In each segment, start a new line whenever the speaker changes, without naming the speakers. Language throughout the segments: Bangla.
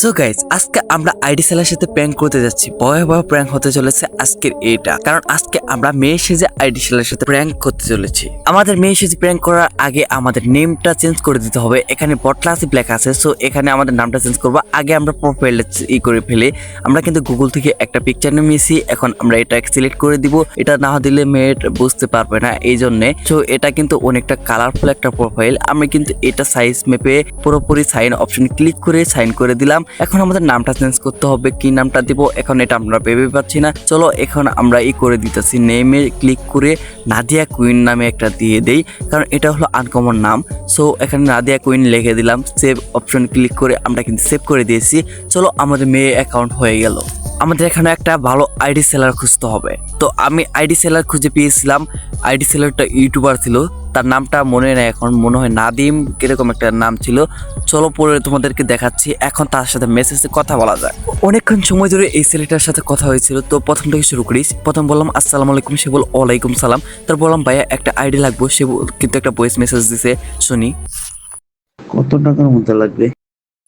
সো গাইজ আজকে আমরা আইডি সেলের সাথে প্র্যাঙ্ক করতে যাচ্ছি। ভয়াবহ প্র্যাঙ্ক হতে চলেছে আজকের এটা। কারণ আজকে আমরা মেয়ে সেজে আইডি সেলের সাথে প্র্যাঙ্ক করতে চলেছি। আমাদের মেয়ে সেজে প্র্যাঙ্ক করার আগে আমাদের নেমটা চেঞ্জ করে দিতে হবে। এখানে বটলাসি ব্ল্যাক আছে। সো এখানে আমাদের নামটা চেঞ্জ করব। আগে আমরা প্রোফাইলটা ই করে ফেলি। আমরা কিন্তু গুগল থেকে একটা পিকচার নিয়েছি। এখন আমরা এটা সিলেক্ট করে দিব। এটা না দিলে মেয়ে বুঝতে পারবে না এই জন্যে সো এটা কিন্তু অনেকটা কালারফুল একটা প্রোফাইল আমি কিন্তু এটা সাইজ মেপে পুরোপুরি সাইন অপশন ক্লিক করে সাইন করে দিলাম। এখন আমাদের নামটা চেঞ্জ করতে হবে। কি নামটা দিব? এখন এটা আমরা ভেবে পাচ্ছি না। চলো, এখন আমরা ই করে দিতেছি নেমে ক্লিক করে নাদিয়া কুইন নামে একটা দিয়ে দেই, কারণ এটা হলো আনকমন নাম। সো এখানে নাদিয়া কুইন লিখে দিলাম। সেভ অপশন ক্লিক করে আমরা কিন্তু সেভ করে দিয়েছি। চলো, আমাদের মেয়ে অ্যাকাউন্ট হয়ে গেল। আমাদের এখানে একটা ভালো আইডি সেলার খুঁজতে হবে। তো আমি আইডি সেলার খুঁজে পেয়েছিলাম। আইডি সেলারটা ইউটিউবার ছিল। তার নামটা মনে নেই এখন, মনে হয় নাদিম কীরকম একটা নাম ছিল। চলো পরে তোমাদেরকে দেখাচ্ছি, এখন তার সাথে মেসেজে কথা বলা যায় অনেকক্ষণ সময় ধরে এই ছেলেটার সাথে কথা হয়েছিল, তো প্রথম থেকে শুরু করিস প্রথম বললাম, আসসালামু আলাইকুম, সে বল, ওয়ালাইকুম সালাম। তার বললাম, ভাইয়া, একটা আইডি লাগবো। সে কিন্তু একটা ভয়েস মেসেজ দিছে, শুনি।
কত টাকার মধ্যে লাগবে?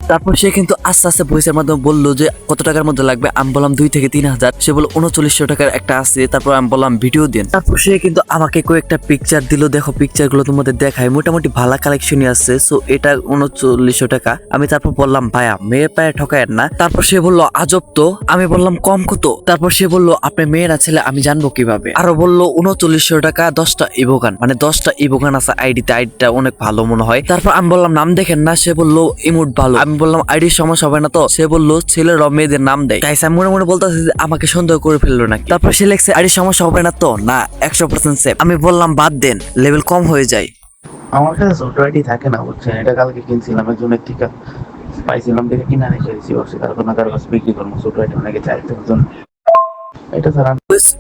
তারপর সে কিন্তু আস্তে আস্তে ভয়েসের মাধ্যমে বলল যে, কত টাকার মধ্যে লাগবে? আমি বললাম, দুই থেকে তিন হাজার। সে বলল, উনচল্লিশশো টাকার একটা আছে। তারপর আমি বললাম, ভিডিও দিন। তারপর সে কিন্তু আমাকে কয়েকটা পিকচার দিল। দেখো পিকচারগুলো তোমাদের দেখায় মোটামুটি ভালো কালেকশনই আছে সো এটা উনচল্লিশশো টাকা। আমি তারপর বললাম, ভাইয়া মেয়ে পায়ে ঠকায়েন না। তারপর সে বলল, আজব তো। আমি বললাম, কম কত? তারপর সে বলল, আপনি মেয়েরা ছেলে, আমি জানব কীভাবে? আরও বলল, উনচল্লিশশো টাকা, দশটা ইবোগান। মানে দশটা ইবোগান আছে আইডিতে, আইডিটা অনেক ভালো মনে হয়। তারপর আমি বললাম, নাম দেখেন না? সে বলল, ইমোট ভালো আমি বললাম আইডির সমস্যা হবে না তো? সে বলল ছেলেরা মেয়েদের নাম দেয়। তাই আমি মনে মনে বলতেছি যে, আমাকে সন্দেহ করে ফেলল নাকি? তারপর সে লেখছে আইডির সমস্যা হবে না তো? না, একশো পার্সেন্ট সেফ আমি বললাম, বাদ দেন লেভেল কম হয়ে যায়।
আমার কাছে ছোট আইডি থাকে না, বুঝছেন? এটা কালকে কিনছিলাম একজনের টিকা পাইছিলাম, দেখে কিনা রেখে দিয়েছি অবশ্যই কারণ কারও কাছে বিক্রি করব। ছোট আইডি অনেকে চাইতে এটা ছাড়া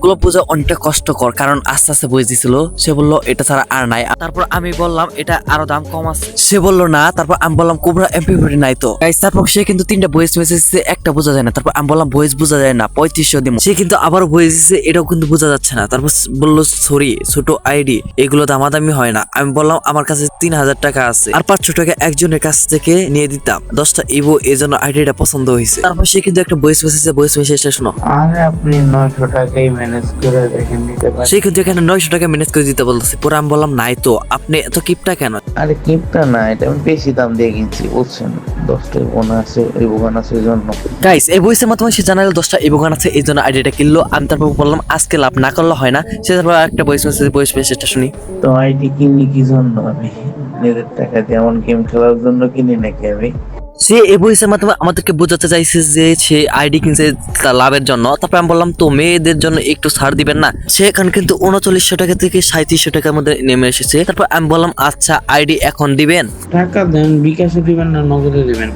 গুলো বোঝা অনেকটা কষ্টকর কারণ আস্তে আস্তে বুঝ দিছিল। সে বলল এটা ছাড়া আর নাই। তারপর আমি বললাম এটা আরও দাম কম আছে। সে বলল না। তারপর আমি বললাম কোবরা এমপি ফোর্টি নাই তো? তারপর সে কিন্তু তিনটা ভয়েস মেসেজ একটা বোঝা যায় না। তারপর আমি বললাম ভয়েস বোঝা যায় না পঁয়ত্রিশশো দিব সে কিন্তু আবারও ভয়েস দিচ্ছে এটাও কিন্তু বোঝা যাচ্ছে না। তারপর বলল সরি ছোট আইডি এগুলো দামাদামি হয় না। আমি বললাম আমার কাছে তিন হাজার টাকা আছে। আর পাঁচশো টাকা একজনের কাছ থেকে নিয়ে দিতাম। দশটা ইভো এই জন্য আইডিটা পছন্দ হয়েছে তারপর সে কিন্তু একটা ভয়েস মেসেজ ভয়েস মেসেজটা শোনো।
আরে আপনি নয়শো টাকাই ম্যানেজ করে নিতে
এখানে নয়শো টাকা ম্যানেজ করে দিতে বলতেছে। পরে আমি বললাম নাই তো আপনি এত কিপটা কেন?
আরে কিপটা না এটা আমি বেশি দাম দিয়ে কিনছি বুঝছেন? দশটা বোন আছে এই বোন আছে এই জন্য।
গাইস এই বইসের মাধ্যমে সে জানালো দশটা ইবোগান আছে এই জন্য আইডিটা কিনলো। আমি তারপর বললাম আজকে লাভ না করলে হয় না। সে তারপর একটা বইস মেসেজ বইস মেসেজটা শুনি।
তো আইডি কিনলি কি জন্য আমি? নিজের টাকা দিয়ে এমন গেম খেলার জন্য কিনি নাকি আমি?
সে এই ভয়েসের মাধ্যমে আমাদেরকে বোঝাতে চাইছে যে সে আইডি কিনছে লাভের জন্য। তারপরে আমি বললাম, তো মেয়েদের জন্য একটু ছাড় দিবেন না? সে এখন কিন্তু উনচল্লিশশো টাকা থেকে সাঁত্রিশশো টাকার মধ্যে নেমে এসেছে। তারপর আমি বললাম আচ্ছা আইডি এখন দিবেন?
টাকা দেন, বিকাশে দিবেন না, নগদে দিবেন?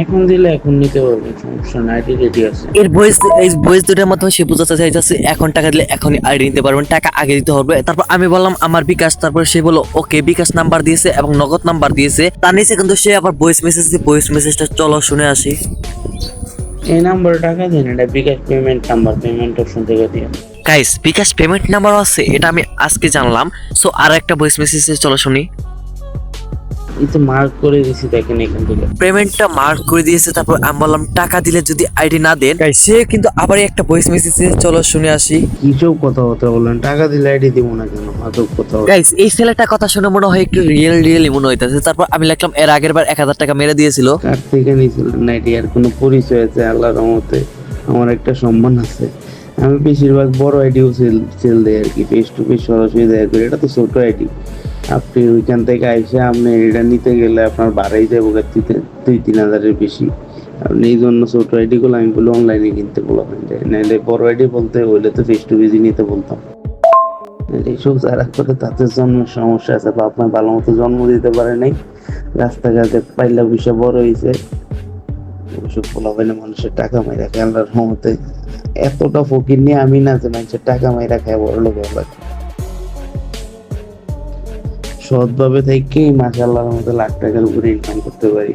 এখন দিলে এখন নিতে পারবেন সমস্যা নাই আইডি রেডি আছে।
এর বয়েস এই বয়েস দুটার মাধ্যমে সে বোঝাতে চাইতেছে এখন টাকা দিলে এখনই আইডি নিতে পারবেন টাকা আগে দিতে হবে। তারপর আমি বললাম আমার বিকাশ তারপর সে বলল ওকে বিকাশ নাম্বার দিয়েছে এবং নগদ নাম্বার দিয়েছে। তার নিচে কিন্তু সে আবার ভয়েস মেসেজ দিয়ে ভয়েস মেসেজটা চলো শুনে আসি।
এই নাম্বারে টাকা দিন এটা bKash payment number payment option থেকে দিয়ে।
গাইস বিকাশ পেমেন্ট নাম্বারও আছে এটা আমি আজকে জানলাম। সো আর একটা ভয়েস মেসেজ চলো শুনি।
এই তো মার্ক করে দিছি দেখেন এখান থেকে।
পেমেন্টটা মার্ক করে দিয়েছে তারপর আমি বললাম টাকা দিলে যদি আইডি না দেন সে কিন্তু আবার একটা ভয়েস মেসেজে চলো শুনে আসি।
কিসব কথা কথা বললেন টাকা দিলে আইডি দিব না কেন? আদব কথা।
গাইস এই ছেলেটা কথা শুনে মনে হয় একটু রিয়েল রিয়েল মনে হইতেছে। তারপর আমি লিখলাম এর আগের বার এক হাজার টাকা মেরে দিয়েছিল।
কার থেকে নিয়েছিলেন? না এটি আর কোনো পরিচয় আছে আল্লাহর রহমতে আমার একটা সম্মান আছে। আমি বেশিরভাগ বড় আইডিও সেল সেল দেয় আর কি ফেস টু ফেস সরাসরি দেয় করি এটা তো ছোট আইডি আপনি ওইখান থেকে আইসে আপনি এটা নিতে গেলে আপনার বাড়াই যাব গাড়িতে দুই তিন হাজারের বেশি। আপনি এই জন্য ছোট আইডি গুলো আমি বলে অনলাইনে কিনতে বলবেন নাহলে বড় আইডি বলতে হইলে তো ফেস টু ফেসই নিতে বলতাম। এইসব যারা করে তাদের জন্মের সমস্যা আছে, বা আপনার ভালো মতো জন্ম দিতে পারে নাই। রাস্তাঘাটে পাইলা পয়সা বড় হয়েছে বলা হয় না মানুষের টাকা মাইরা খায়, আল্লাহর এতটা ফকির নিয়ে আমি না যে মানুষের টাকা মাইরা খায় বড় লোক হওয়া সৎভাবে থেকেই মাসে আল্লাহর মতো লাখ টাকার উপরে ইনকাম করতে পারি।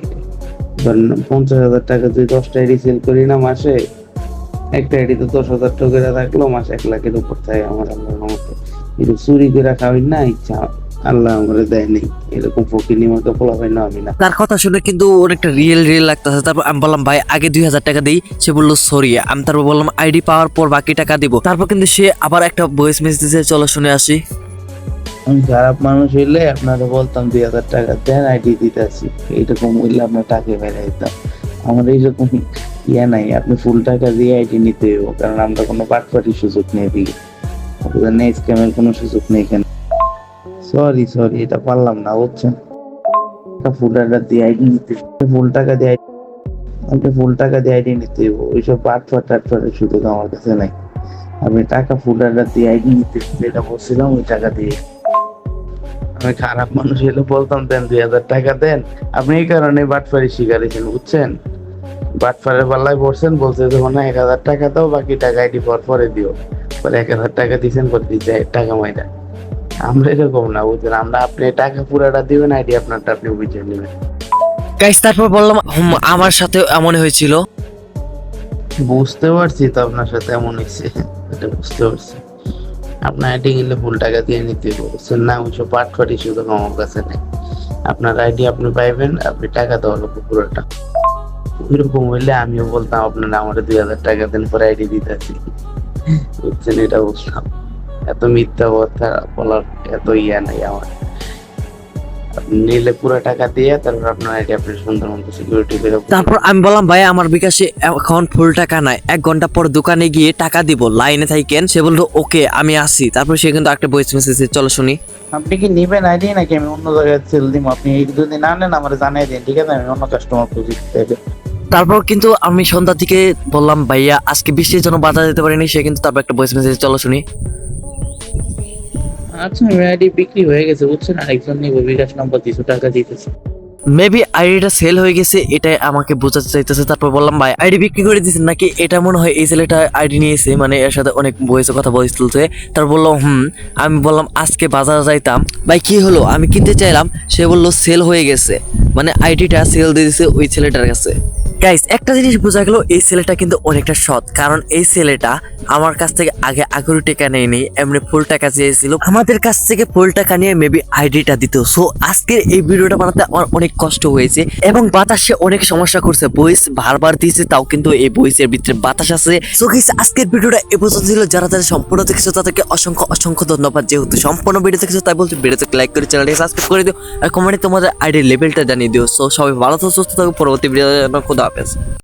ধরেন পঞ্চাশ হাজার টাকা যদি দশটা আইডি সেল করি না মাসে, একটা আইডি তো দশ হাজার টাকা থাকল মাসে এক লাখের উপর থাকে আমার আল্লাহর রহমতে। কিন্তু চুরি করে খাওয়াই না ইচ্ছা আল্লাহ আমারে দেয় নেই। এরকম ফকিনি মতো হয় না, আমি না।
তার কথা শুনে কিন্তু অনেকটা রিয়েল রিয়েল লাগতেছে। তারপর আমি বললাম, ভাই, আগে দুই হাজার টাকা দিই। সে বলল সরি আমি তারপর বললাম আইডি পাওয়ার পর বাকি টাকা দিব। তারপর কিন্তু সে আবার একটা ভয়েস মেসেজ চলো শুনে আসি।
আমি খারাপ মানুষ হইলে আপনারা বলতাম দুই হাজার টাকা দেন আইডি দিতে আসি এইরকম হইলে আপনার টাকা মেরে দিতাম আমার এইরকম ইয়ে নাই, আপনি ফুল টাকা দিয়ে আইডি নিতে হইব, কারণ আমরা কোনো বাটপাটির সুযোগ নেই দিকে আপনাদের নেই স্ক্যামের কোনো সুযোগ নেই কেন সরি সরি এটা পারলাম না, বুঝছেন? ফুল টাকা দিয়ে আইডি নিতে ফুল টাকা দিয়ে ID আপনি ফুল টাকা দিয়ে আইডি নিতে হইব, ওইসব বাটপাট টাটপাটের সুযোগ আমার কাছে নাই। আপনি টাকা ফুল টাকা দিয়ে আইডি নিতে যেটা বলছিলাম, ওই টাকা দিয়ে। আমি খারাপ মানুষ হলে বলতাম দেন দুই হাজার টাকা দেন। আপনি এই কারণে বাটফারি শিকার হয়েছেন বুঝছেন? বাটফারের পাল্লায় পড়ছেন বলছে যখন এক হাজার টাকা দাও বাকি টাকা আইডি পর পরে দিও। পরে এক হাজার টাকা দিয়েছেন পরে দিতে টাকা মাইরা আমরা এরকম না বুঝছেন? আমরা আপনি টাকা পুরাটা দিবেন আইডি আপনারটা আপনি বুঝে নেবেন।
গাইস তারপর বললাম আমার সাথে এমন হয়েছিল।
বুঝতে পারছি তো আপনার সাথে এমন হয়েছে। এটা বুঝতে পারছি। আপনার আইডি কিনলে ভুল টাকা দিয়ে নিতে বলছেন না ওইসব পাট ফাটি শুধু আমার কাছে নেই। আপনার আইডি আপনি পাইবেন, আপনি টাকা দেওয়া লাগবে পুরোটা। এরকম হইলে আমিও বলতাম, আপনারা আমার দুই হাজার টাকা দেন, পরে আইডি দিতে আছি বুঝছেন? এটা বুঝলাম। এত মিথ্যা কথা বলার এত ইয়া নাই আমার। নিলে পুরো টাকা দিয়ে তারপর আপনার আইডি আপনি সুন্দর মতো সিকিউরিটি করে
তারপর আমি বললাম ভাই আমার বিকাশে এখন ফুল টাকা নাই। এক ঘণ্টা পর দোকানে গিয়ে টাকা দিব। লাইনে থাকেন সে বলল ওকে আমি আসি। তারপর সে কিন্তু একটা ভয়েস মেসেজ চলো শুনি।
আপনি কি নিবেন আইডি নাকি? আমি অন্য জায়গায় সেল দিব। আপনি যদি না নেন আমার জানাই দিন ঠিক আছে? আমি অন্য কাস্টমার খুঁজি
তারপর কিন্তু আমি সন্ধ্যার দিকে বললাম ভাইয়া আজকে বৃষ্টির জন্য বাধা দিতে পারিনি। সে কিন্তু তারপর একটা ভয়েস মেসেজ চলো শুনি।
আচ্ছা আইডি বিক্রি হয়ে গেছে বুঝছেন? আরেকজন নিব বিকাশ নম্বর দিয়েছ টাকা দিতেছে।
মেবি আইডিটা সেল হয়ে গেছে, এটাই আমাকে বোঝাতে চাইতেছে। তারপর বললাম, ভাই আইডি বিক্রি করে দিচ্ছেন নাকি? এটা মনে হয় এই ছেলেটা আইডি নিয়েছে মানে এর সাথে অনেক বয়সে কথা বয়স তুলছে তারপর বললাম হুম। আমি বললাম, আজকে বাজারে যাইতাম। ভাই, কি হলো? আমি কিনতে চাইলাম, সে বলল সেল হয়ে গেছে। মানে আইডিটা সেল দিয়ে দিছে ওই ছেলেটার কাছে। গাইস একটা জিনিস বোঝা গেল, এই ছেলেটা কিন্তু অনেকটা সৎ। কারণ এই ছেলেটা আমার কাছ থেকে আগে আগের টাকা নেয়নি, এমনি ফুল টাকা চেয়েছিল। আমাদের কাছ থেকে ফুল টাকা নিয়ে মেবি আইডিটা দিত। সো আজকের এই ভিডিওটা বানাতে আমার অনেক কষ্ট হয়েছে এবং বাতাসে অনেক সমস্যা করছে। বইস বারবার দিয়েছে, তাও কিন্তু এই বইসের ভিতরে বাতাস আছে। সো আজকের ভিডিওটা এ পর্যন্ত ছিল। যারা যারা সম্পূর্ণ দেখেছ, তাদেরকে অসংখ্য অসংখ্য ধন্যবাদ। যেহেতু সম্পূর্ণ ভিডিও দেখেছ, তাই বলছি ভিডিওতে লাইক করে চ্যানেলটি সাবস্ক্রাইব করে দিও। আর কমেন্টে তোমাদের আইডির লেভেলটা জানিয়ে দিও। সো সবাই ভালো থাকো, সুস্থ থাকো। পরবর্তী ভিডিও খোদা হাফেজ।